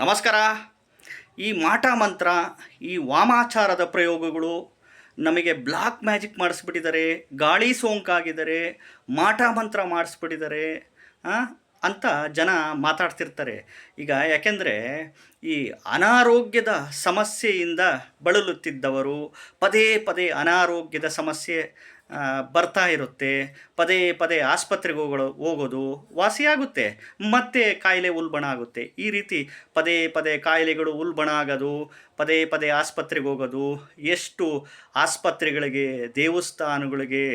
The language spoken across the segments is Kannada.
ನಮಸ್ಕಾರ. ಈ ಮಾಟ ಮಂತ್ರ, ಈ ವಾಮಾಚಾರದ ಪ್ರಯೋಗಗಳು ನಮಗೆ ಬ್ಲಾಕ್ ಮ್ಯಾಜಿಕ್ ಮಾಡಿಸ್ಬಿಟ್ಟಿದ್ದಾರೆ ಗಾಳಿ ಸೋಂಕಾಗಿದ್ದಾರೆ, ಮಾಟ ಮಂತ್ರ ಮಾಡಿಸ್ಬಿಟ್ಟಿದ್ದಾರೆ ಅಂತ ಜನ ಮಾತಾಡ್ತಿರ್ತಾರೆ. ಈಗ ಯಾಕೆಂದರೆ ಈ ಅನಾರೋಗ್ಯದ ಸಮಸ್ಯೆಯಿಂದ ಬಳಲುತ್ತಿದ್ದವರು ಪದೇ ಪದೇ ಅನಾರೋಗ್ಯದ ಸಮಸ್ಯೆ ಬರ್ತಾ ಇರುತ್ತೆ. ಪದೇ ಪದೇ ಆಸ್ಪತ್ರೆಗೆ ಹೋಗಲು ಹೋಗೋದು ವಾಸಿಯಾಗುತ್ತೆ. ಮತ್ತೆ ಕಾಯಿಲೆ ಉಲ್ಬಣ ಆಗುತ್ತೆ. ಈ ರೀತಿ ಪದೇ ಪದೇ ಕಾಯಿಲೆಗಳು ಉಲ್ಬಣ ಆಗೋದು, ಪದೇ ಪದೇ ಆಸ್ಪತ್ರೆಗೆ ಹೋಗೋದು, ಎಷ್ಟು ಆಸ್ಪತ್ರೆಗಳಿಗೆ, ದೇವಸ್ಥಾನಗಳಿಗೆ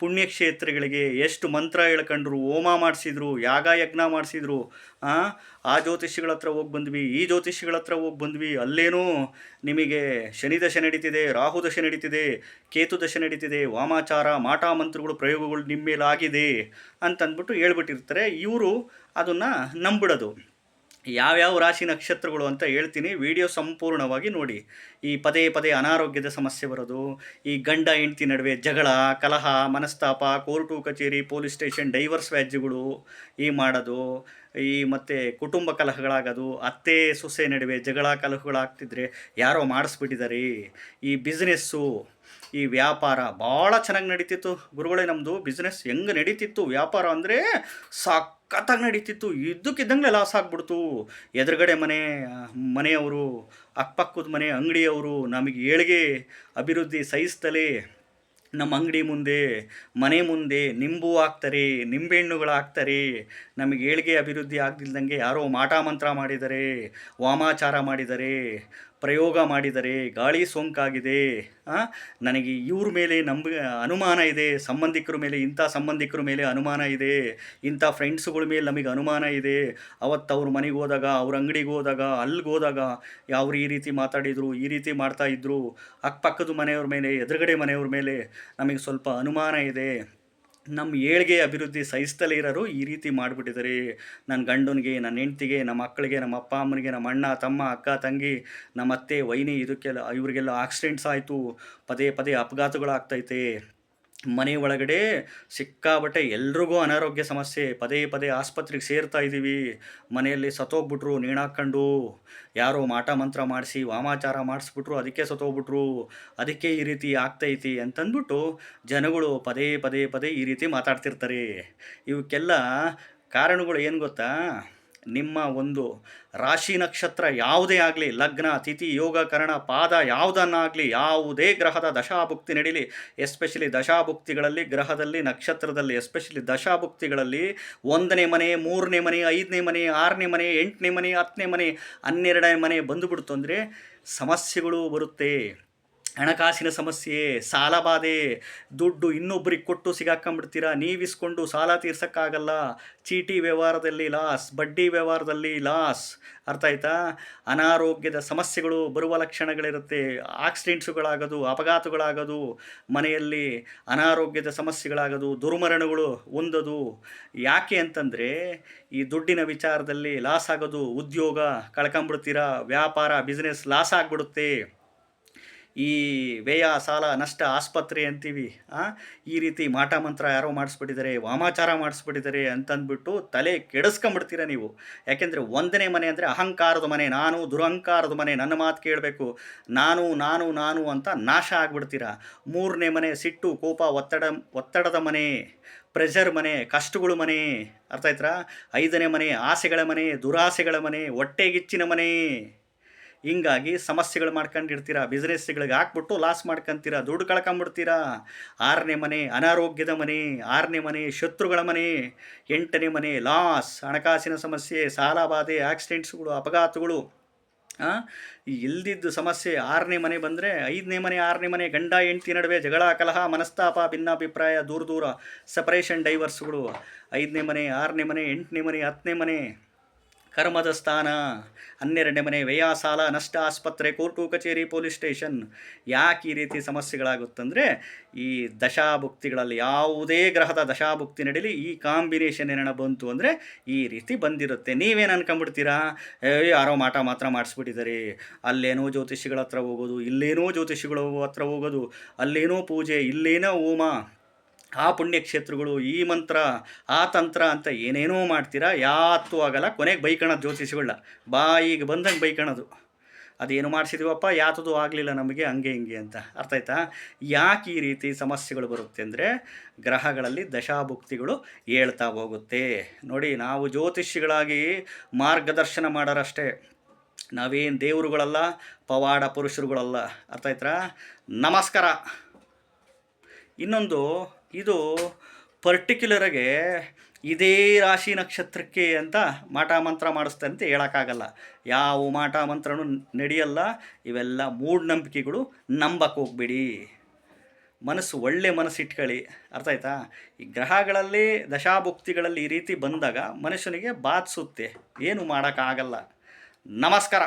ಪುಣ್ಯಕ್ಷೇತ್ರಗಳಿಗೆ ಎಷ್ಟು ಮಂತ್ರ ಹೇಳ್ಕೊಂಡ್ರು, ಹೋಮ ಮಾಡಿಸಿದ್ರು ಯಾಗ ಯಜ್ಞ ಮಾಡಿಸಿದ್ರು, ಆ? ಜ್ಯೋತಿಷಿಗಳ ಹತ್ರ ಹೋಗಿ ಬಂದ್ವಿ, ಈ ಜ್ಯೋತಿಷಿಗಳ ಹತ್ರ ಹೋಗಿ ಬಂದ್ವಿ. ಅಲ್ಲೇನೂ ನಿಮಗೆ ಶನಿ ದಶೆ ನಡೀತಿದೆ, ರಾಹು ದಶೆ ನಡೀತಿದೆ, ಕೇತು ದಶೆ ನಡೀತಿದೆ, ವಾಮಾಚಾರ, ಮಾಟಾ ಮಂತ್ರಗಳು ಪ್ರಯೋಗಗಳು ನಿಮ್ಮ ಮೇಲೆ ಆಗಿದೆ ಅಂತಂದ್ಬಿಟ್ಟು ಹೇಳ್ಬಿಟ್ಟಿರ್ತಾರೆ. ಇವರು ಅದನ್ನು ನಂಬಿಡೋದು. ಯಾವ್ಯಾವ ರಾಶಿ ನಕ್ಷತ್ರಗಳು ಅಂತ ಹೇಳ್ತೀನಿ. ವಿಡಿಯೋ ಸಂಪೂರ್ಣವಾಗಿ ನೋಡಿ. ಈ ಪದೇ ಪದೇ ಅನಾರೋಗ್ಯದ ಸಮಸ್ಯೆ ಬರೋದು, ಈ ಗಂಡ ಹೆಂಡತಿ ನಡುವೆ ಜಗಳ, ಕಲಹ, ಮನಸ್ತಾಪ, ಕೋರ್ಟು, ಕಚೇರಿ, ಪೊಲೀಸ್ ಸ್ಟೇಷನ್, ಡೈವರ್ಸ್ ವ್ಯಾಜ್ಯಗಳು ಈ ಮಾಡೋದು. ಈ ಮತ್ತು ಕುಟುಂಬ ಕಲಹಗಳಾಗೋದು, ಅತ್ತೆ, ಸೊಸೆ ನಡುವೆ ಜಗಳ ಕಲಹಗಳಾಗ್ತಿದ್ರೆ ಯಾರೋ ಮಾಡಿಸ್ಬಿಟ್ಟಿದ್ದಾರೆ ಈ ಬಿಸ್ನೆಸ್ಸು ಈ ವ್ಯಾಪಾರ ಭಾಳ ಚೆನ್ನಾಗಿ ನಡೀತಿತ್ತು ಗುರುಗಳೇ ನಮ್ಮದು ಬಿಸ್ನೆಸ್ ಹೆಂಗೆ ನಡೀತಿತ್ತು ವ್ಯಾಪಾರ ಅಂದರೆ ಸಖತ್ತಾಗಿ ನಡೀತಿತ್ತು. ಇದ್ದಕ್ಕಿದ್ದಂಗೆ ಲಾಸ್ ಆಗ್ಬಿಡ್ತು. ಎದುರುಗಡೆ ಮನೆ, ಮನೆಯವರು, ಅಕ್ಕಪಕ್ಕದ ಮನೆ ಅಂಗಡಿಯವರು ನಮಗೆ ಏಳಿಗೆ ಅಭಿವೃದ್ಧಿ ಸಹಿಸ್ತಲೇ ನಮ್ಮ ಅಂಗಡಿ ಮುಂದೆ, ಮನೆ ಮುಂದೆ ನಿಂಬು ಹಾಕ್ತಾರೆ, ನಿಂಬೆಹಣ್ಣುಗಳು ಹಾಕ್ತಾರೆ. ನಮಗೆ ಏಳಿಗೆ ಅಭಿವೃದ್ಧಿ ಆಗದಿಲ್ದಂಗೆ ಯಾರೋ ಮಾಟ ಮಂತ್ರ ಮಾಡಿದ್ದಾರೆ ವಾಮಾಚಾರ ಮಾಡಿದ್ದಾರೆ ಪ್ರಯೋಗ ಮಾಡಿದರೆ ಗಾಳಿ ಸೋಂಕಾಗಿದೆ ನನಗೆ ಇವ್ರ ಮೇಲೆ ನಂಬ, ಅನುಮಾನ ಇದೆ, ಸಂಬಂಧಿಕರ ಮೇಲೆ, ಇಂಥ ಸಂಬಂಧಿಕರ ಮೇಲೆ ಅನುಮಾನ ಇದೆ, ಇಂಥ ಫ್ರೆಂಡ್ಸ್ಗಳ ಮೇಲೆ ನಮಗೆ ಅನುಮಾನ ಇದೆ. ಅವತ್ತು ಅವ್ರ ಮನೆಗೆ ಹೋದಾಗ, ಅವ್ರ ಅಂಗಡಿಗೆ ಹೋದಾಗ, ಅಲ್ಲಿಗೆ ಹೋದಾಗ ಯಾವ್ರು ಈ ರೀತಿ ಮಾತಾಡಿದರು, ಈ ರೀತಿ ಮಾಡ್ತಾಯಿದ್ರು ಅಕ್ಕಪಕ್ಕದ ಮನೆಯವ್ರ ಮೇಲೆ, ಎದುರುಗಡೆ ಮನೆಯವ್ರ ಮೇಲೆ ನಮಗೆ ಸ್ವಲ್ಪ ಅನುಮಾನ ಇದೆ. ನಮ್ಮ ಏಳಿಗೆ ಅಭಿವೃದ್ಧಿ ಸಹಿಸ್ತಲೇ ಇರೋರು ಈ ರೀತಿ ಮಾಡಿಬಿಟ್ಟಿದ್ದಾರೆ. ನನ್ನ ಗಂಡನಿಗೆ ನನ್ನ ಹೆಂಡ್ತಿಗೆ ನಮ್ಮ ಮಕ್ಕಳಿಗೆ, ನಮ್ಮ ಅಪ್ಪ ಅಮ್ಮನಿಗೆ, ನಮ್ಮ ಅಣ್ಣ, ತಮ್ಮ, ಅಕ್ಕ, ತಂಗಿ ನಮ್ಮ ಅತ್ತೆ ವೈನಿ, ಇದಕ್ಕೆಲ್ಲ, ಇವರಿಗೆಲ್ಲ ಆಕ್ಸಿಡೆಂಟ್ಸ್ ಆಯಿತು. ಪದೇ ಪದೇ ಅಪಘಾತಗಳಾಗ್ತೈತೆ. ಮನೆ ಒಳಗಡೆ ಸಿಕ್ಕಾಬಟ್ಟೆ ಎಲ್ರಿಗೂ ಅನಾರೋಗ್ಯ ಸಮಸ್ಯೆ, ಪದೇ ಪದೇ ಆಸ್ಪತ್ರೆಗೆ ಸೇರ್ತಾ ಇದ್ದೀವಿ. ಮನೆಯಲ್ಲಿ ಸತ್ತೋಗ್ಬಿಟ್ರು ನೇಣಾಕೊಂಡು ಯಾರೋ ಮಾಟ ಮಂತ್ರ ಮಾಡಿಸಿ, ವಾಮಾಚಾರ ಮಾಡಿಸ್ಬಿಟ್ರು, ಅದಕ್ಕೆ ಸತ್ತೋಗ್ಬಿಟ್ರು. ಅದಕ್ಕೆ ಈ ರೀತಿ ಆಗ್ತೈತಿ ಅಂತಂದ್ಬಿಟ್ಟು ಜನಗಳು ಪದೇ ಪದೇ ಪದೇ ಈ ರೀತಿ ಮಾತಾಡ್ತಿರ್ತಾರೆ. ಇವಕ್ಕೆಲ್ಲ ಕಾರಣಗಳು ಏನು ಗೊತ್ತಾ? ನಿಮ್ಮ ಒಂದು ರಾಶಿ ನಕ್ಷತ್ರ ಯಾವುದೇ ಆಗಲಿ, ಲಗ್ನ, ತಿಥಿ, ಯೋಗ, ಕರಣ, ಪಾದ ಯಾವುದನ್ನಾಗಲಿ, ಯಾವುದೇ ಗ್ರಹದ ದಶಾಭುಕ್ತಿ ನಡೀಲಿ. ಎಸ್ಪೆಷಲಿ ದಶಾಭುಕ್ತಿಗಳಲ್ಲಿ, ಗ್ರಹದಲ್ಲಿ, ನಕ್ಷತ್ರದಲ್ಲಿ, ಎಸ್ಪೆಷಲಿ ದಶಾಭುಕ್ತಿಗಳಲ್ಲಿ ಒಂದನೇ ಮನೆ, ಮೂರನೇ ಮನೆ, ಐದನೇ ಮನೆ, ಆರನೇ ಮನೆ, ಎಂಟನೇ ಮನೆ, ಹತ್ತನೇ ಮನೆ, ಹನ್ನೆರಡನೇ ಮನೆ ಬಂದುಬಿಡ್ತು ಅಂದರೆ ಸಮಸ್ಯೆಗಳು ಬರುತ್ತೆ. ಹಣಕಾಸಿನ ಸಮಸ್ಯೆ, ಸಾಲ ಬಾಧೆ, ದುಡ್ಡು ಇನ್ನೊಬ್ಬರಿಗೆ ಕೊಟ್ಟು ಸಿಗಾಕೊಂಬಿಡ್ತೀರಾ ನೀವಿಸ್ಕೊಂಡು ಸಾಲ ತೀರ್ಸೋಕ್ಕಾಗಲ್ಲ. ಚೀಟಿ ವ್ಯವಹಾರದಲ್ಲಿ ಲಾಸ್, ಬಡ್ಡಿ ವ್ಯವಹಾರದಲ್ಲಿ ಲಾಸ್. ಅರ್ಥ ಆಯ್ತಾ? ಅನಾರೋಗ್ಯದ ಸಮಸ್ಯೆಗಳು ಬರುವ ಲಕ್ಷಣಗಳಿರುತ್ತೆ. ಆಕ್ಸಿಡೆಂಟ್ಸುಗಳಾಗೋದು, ಅಪಘಾತಗಳಾಗೋದು, ಮನೆಯಲ್ಲಿ ಅನಾರೋಗ್ಯದ ಸಮಸ್ಯೆಗಳಾಗೋದು, ದುರ್ಮರಣಗಳು ಹೊಂದೋದು ಯಾಕೆ ಅಂತಂದರೆ, ಈ ದುಡ್ಡಿನ ವಿಚಾರದಲ್ಲಿ ಲಾಸ್ ಆಗೋದು ಉದ್ಯೋಗ ಕಳ್ಕೊಂಬಿಡ್ತೀರಾ ವ್ಯಾಪಾರ, ಬಿಸ್ನೆಸ್ ಲಾಸ್ ಆಗಿಬಿಡುತ್ತೆ. ಈ ವ್ಯಯ, ಸಾಲ, ನಷ್ಟ, ಆಸ್ಪತ್ರೆ ಅಂತೀವಿ ಈ ರೀತಿ ಮಾಟ ಮಂತ್ರ ಯಾರೋ ಮಾಡಿಸ್ಬಿಟ್ಟಿದ್ದಾರೆ, ವಾಮಾಚಾರ ಮಾಡಿಸ್ಬಿಟ್ಟಿದ್ದಾರೆ ಅಂತಂದ್ಬಿಟ್ಟು ತಲೆ ಕೆಡಿಸ್ಕೊಂಬಿಡ್ತೀರ ನೀವು. ಯಾಕೆಂದರೆ ಒಂದನೇ ಮನೆ ಅಂದರೆ ಅಹಂಕಾರದ ಮನೆ, ನಾನು ದುರಹಂಕಾರದ ಮನೆ, ನನ್ನ ಮಾತು ಕೇಳಬೇಕು. ನಾನು ನಾನು ನಾನು ಅಂತ ನಾಶ ಆಗ್ಬಿಡ್ತೀರ. ಮೂರನೇ ಮನೆ ಸಿಟ್ಟು, ಕೋಪ, ಒತ್ತಡ, ಒತ್ತಡದ ಮನೆ ಪ್ರೆಷರ್ ಮನೆ, ಕಷ್ಟಗಳು ಮನೆ, ಅರ್ಥ ಆಯ್ತಾ ಐದನೇ ಮನೆ ಆಸೆಗಳ ಮನೆ, ದುರಾಸೆಗಳ ಮನೆ, ಹೊಟ್ಟೆಗಿಚ್ಚಿನ ಮನೆ. ಹಿಂಗಾಗಿ ಸಮಸ್ಯೆಗಳು ಮಾಡ್ಕೊಂಡಿರ್ತೀರಾ ಬಿಸ್ನೆಸ್ಗಳಿಗೆ ಹಾಕ್ಬಿಟ್ಟು ಲಾಸ್ ಮಾಡ್ಕೊಂತೀರಾ? ದುಡ್ಡು ಕಳ್ಕೊಂಬಿಡ್ತೀರಾ? ಆರನೇ ಮನೆ, ಅನಾರೋಗ್ಯದ ಮನೆ, ಆರನೇ ಮನೆ, ಶತ್ರುಗಳ ಮನೆ, ಎಂಟನೇ ಮನೆ ಲಾಸ್ ಹಣಕಾಸಿನ ಸಮಸ್ಯೆ, ಸಾಲ ಬಾಧೆ ಆಕ್ಸಿಡೆಂಟ್ಸ್ಗಳು ಅಪಘಾತಗಳು ಇಲ್ದಿದ್ದು ಸಮಸ್ಯೆ ಆರನೇ ಮನೆ ಬಂದರೆ ಐದನೇ ಮನೆ, ಆರನೇ ಮನೆ, ಗಂಡ, ಹೆಂಡತಿ ನಡುವೆ ಜಗಳ, ಕಲಹ, ಮನಸ್ತಾಪ, ಭಿನ್ನಾಭಿಪ್ರಾಯ, ದೂರ ದೂರ ಸಪರೇಷನ್ ಡೈವರ್ಸ್ಗಳು ಐದನೇ ಮನೆ, ಆರನೇ ಮನೆ, ಎಂಟನೇ ಮನೆ, ಹತ್ತನೇ ಮನೆ. ಕರ್ಮದ ಸ್ಥಾನ ಹನ್ನೆರಡನೇ ಮನೆ ವ್ಯಯ ಸಾಲ ನಷ್ಟ ಆಸ್ಪತ್ರೆ ಕೋರ್ಟು, ಕಚೇರಿ, ಪೊಲೀಸ್ ಸ್ಟೇಷನ್. ಯಾಕೆ ಈ ರೀತಿ ಸಮಸ್ಯೆಗಳಾಗುತ್ತಂದರೆ, ಈ ದಶಾಭುಕ್ತಿಗಳಲ್ಲಿ, ಯಾವುದೇ ಗ್ರಹದ ದಶಾಭುಕ್ತಿ ನಡೀಲಿ, ಈ ಕಾಂಬಿನೇಷನ್ ಏನೇನ ಬಂತು ಅಂದರೆ, ಈ ರೀತಿ ಬಂದಿರುತ್ತೆ. ನೀವೇನು ಅನ್ಕೊಂಬಿಡ್ತೀರಾ ಏ, ಯಾರೋ ಮಾಟ ಮಾತ್ರ ಮಾಡಿಸ್ಬಿಟ್ಟಿದ್ದಾರೆ. ಅಲ್ಲೇನೋ ಜ್ಯೋತಿಷಿಗಳ ಹತ್ರ ಹೋಗೋದು, ಇಲ್ಲೇನೋ ಜ್ಯೋತಿಷಿಗಳ ಹತ್ರ ಹೋಗೋದು, ಅಲ್ಲೇನೋ ಪೂಜೆ, ಇಲ್ಲೇನೋ ಹೋಮ. ಆ ಪುಣ್ಯಕ್ಷೇತ್ರಗಳು ಈ ಮಂತ್ರ, ಆ ತಂತ್ರ ಅಂತ ಏನೇನೋ ಮಾಡ್ತೀರಾ, ಯಾವತ್ತೂ ಆಗಲ್ಲ. ಕೊನೆಗೆ ಬೈಕಣದು ಜ್ಯೋತಿಷಿಗಳನ್ನ ಬಾಯಿಗೆ ಬಂದಂಗೆ ಬೈಕಣದು. ಅದೇನು ಮಾಡಿಸಿದೀವಪ್ಪ? ಯಾತದು ಆಗಲಿಲ್ಲ ನಮಗೆ, ಹಂಗೆ ಹಿಂಗೆ ಅಂತ. ಅರ್ಥ ಆಯ್ತಾ? ಯಾಕೆ ಈ ರೀತಿ ಸಮಸ್ಯೆಗಳು ಬರುತ್ತೆ ಅಂದರೆ, ಗ್ರಹಗಳಲ್ಲಿ ದಶಾಭುಕ್ತಿಗಳು ಹೇಳ್ತಾ ಹೋಗುತ್ತೆ. ನೋಡಿ, ನಾವು ಜ್ಯೋತಿಷಿಗಳಾಗಿ ಮಾರ್ಗದರ್ಶನ ಮಾಡೋರಷ್ಟೇ. ನಾವೇನು ದೇವರುಗಳಲ್ಲ, ಪವಾಡ ಪುರುಷರುಗಳಲ್ಲ. ಅರ್ಥ ಆಯ್ತಾ? ನಮಸ್ಕಾರ. ಇನ್ನೊಂದು ಇದು ಪರ್ಟಿಕ್ಯುಲರಾಗೆ ಇದೇ ರಾಶಿ ನಕ್ಷತ್ರಕ್ಕೆ ಅಂತ ಮಾಟ ಮಂತ್ರ ಮಾಡಿಸ್ತೆ ಅಂತ ಹೇಳೋಕ್ಕಾಗಲ್ಲ. ಯಾವ ಮಾಟ ಮಂತ್ರನೂ ನಡೆಯಲ್ಲ. ಇವೆಲ್ಲ ಮೂಢನಂಬಿಕೆಗಳು ನಂಬಕ್ಕೆ ಹೋಗ್ಬಿಡಿ. ಮನಸ್ಸು ಒಳ್ಳೆ ಮನಸ್ಸು ಇಟ್ಕೊಳ್ಳಿ ಅರ್ಥ ಆಯ್ತಾ? ಈ ಗ್ರಹಗಳಲ್ಲಿ ದಶಾಭುಕ್ತಿಗಳಲ್ಲಿ ಈ ರೀತಿ ಬಂದಾಗ ಮನುಷ್ಯನಿಗೆ ಬಾಧಿಸುತ್ತೆ ಏನು ಮಾಡೋಕ್ಕಾಗಲ್ಲ. ನಮಸ್ಕಾರ.